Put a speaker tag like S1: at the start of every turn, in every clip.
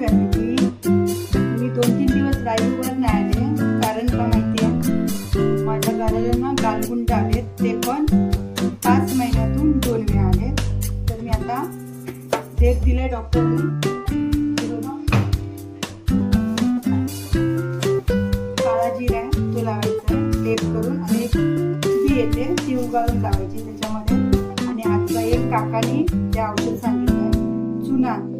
S1: Family मी दोन तीन दिवस लाईव्हवर नाही आले. कारण का माहिती आहे माझ्या गाण्याला ना गालगुंड आलेत ते पण पाच महिन्यातून दोन वेळा आले. तर मी आता डेट दिले डॉक्टरने काळा आहे तो करून आणि येते. ती उगाळून लावायची त्याच्यामध्ये. आणि आजचा एक काकाने ते औषध सांगितलं. चुना.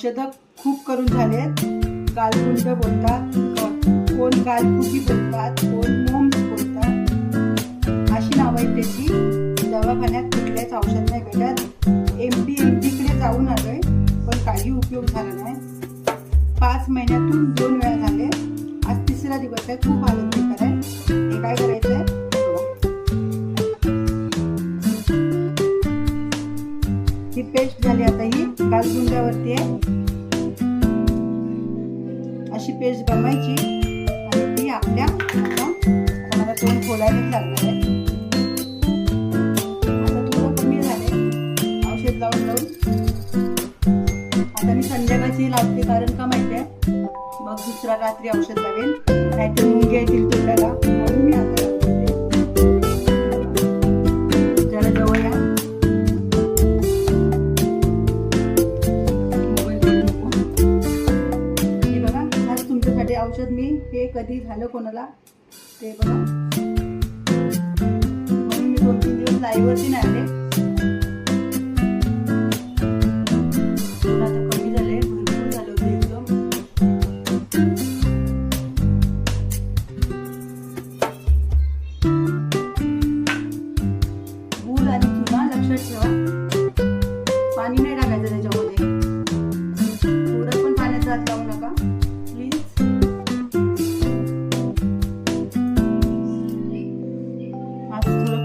S1: औषधं खूप करून झालेत गालकुंड बोलतात कोण गालकुटी बोलतात कोण मोम्स बोलतात. अशी नावं आहेत त्याची. दवाखान्यात कुठल्याच औषध नाही भेटत. एम डी एमकडे जाऊन आलोय पण काही उपयोग झाला नाही. पाच महिन्यातून दोन वेळा झाले. आज तिसरा दिवस आहे खूप हालत बेकार आहे. हे काय करायचं आहे पेस्ट झाली आता ही. गालगुंड्यावरती आहे. अशी पेस्ट बनवायची. आणि ती आपल्या आता मला तोंड खोलायलाच लागणार आहे. आता थोडं कमी झाले औषध लावून लावून. आता मी संध्याकाळची लावते कारण का माहिती आहे मग दुसरा रात्री औषध लावेल नाहीतर औषध मी हे कधी झालं कोणाला ते बघा. म्हणून मी दोन तीन दिवस लाईव्हवरती नाही आले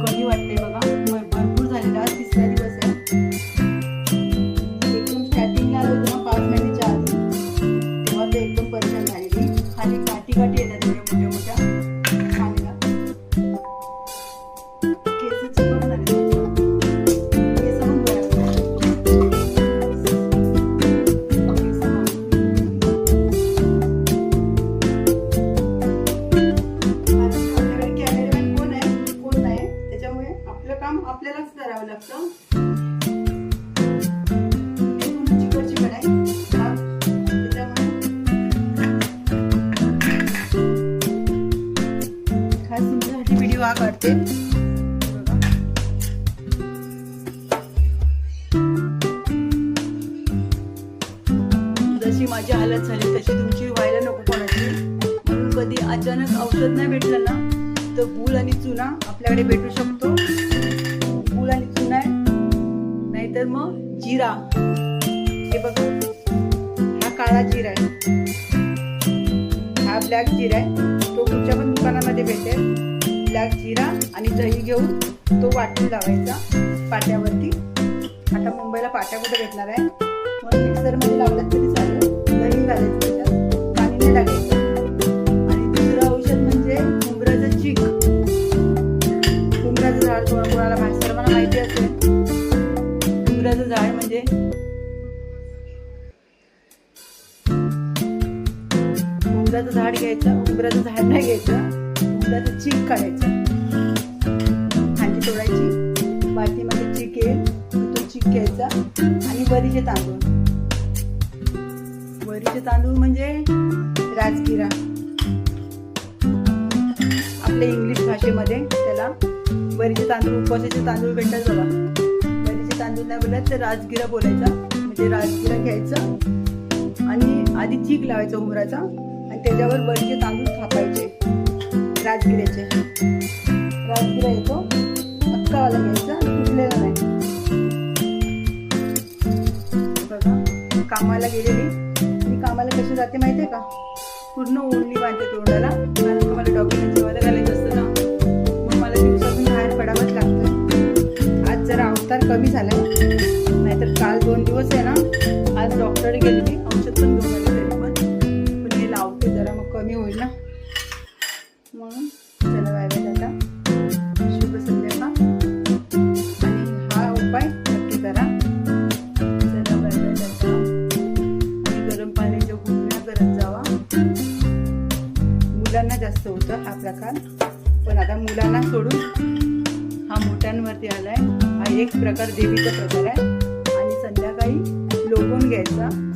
S1: कमी वाटते बघा. भरपूर झालेलं आज तिसरा दिवस आहे. एकदम स्टार्टिंगला आलो होतो ना पाच महिन्याच्या आधी. तेव्हा ते एकदम परेशान झालेली. खाली काठी काठी येतात जशी माझी हालत झाली तशी तुमची व्हायला नको कोणाची. म्हणून कधी अचानक औषध नाही भेटलं ना तर गूळ आणि चुना आपल्याकडे भेटू शकतो. गूळ आणि चुना आहे. नाहीतर मग जिरा. हे बघा हा काळा जिरा आहे. हा ब्लॅक जिरा आहे. तो कुठच्या पण दुकानामध्ये भेटेल. ब्लॅक जिरा आणि दही घेऊन तो वाटून लावायचा पाट्यावरती. आता मुंबईला पाट्या कुठे भेटणार आहे? म्हणून मिक्सरमध्ये लावलं तरी सर्वांना माहिती झाड म्हणजे? उंबराचं झाड घ्यायचं उंबराचं झाड नाही घ्यायचं उंबराचं चीक काढायचं. खांदी तोडायची बाटीमध्ये चीक येईल तो चीक घ्यायचा आणि वरीचे तांदूळ. वरीचे तांदूळ म्हणजे राजगिरा. आपल्या इंग्लिश भाषेमध्ये त्याला वरीचे तांदूळ उपवासाचे तांदूळ भेटतात बघा. वरीचे तांदूळ नाही बोलत तर राजगिरा बोलायचा. म्हणजे राजगिरा घ्यायचा आणि आधी चीक लावायचा उमराचा आणि त्याच्यावर वरीचे तांदूळ थापायचे राजगिऱ्याचे. राजगिरा येतो. अक्कावाला घ्यायचा तुटलेला नाही. बघा कामाला गेलेली. मी कामाला कशी जाते माहिती आहे का? पूर्ण ओढणी बांधते तोंडाला. कारण मला डॉक्युमेंट जेवायला घालायचं असतं ना. कमी झालं नाहीतर काल दोन दिवस आहे ना आज डॉक्टर गेलेली औषध पण घेऊन पण पण हे लावते जरा मग कमी होईल ना. म्हणून चला शुभ संध्याकाळ. आणि हा उपाय नक्की करा. आणि गरम पाण्याच्या गुळण्या करत जावा. मुलांना जास्त होतं हा प्रकार. पण आता मुलांना सोडून हा मोठ्यांवरती आलाय. हा एक प्रकार देवीचा प्रकार आहे. आणि संध्याकाळी लोटून घ्यायचा.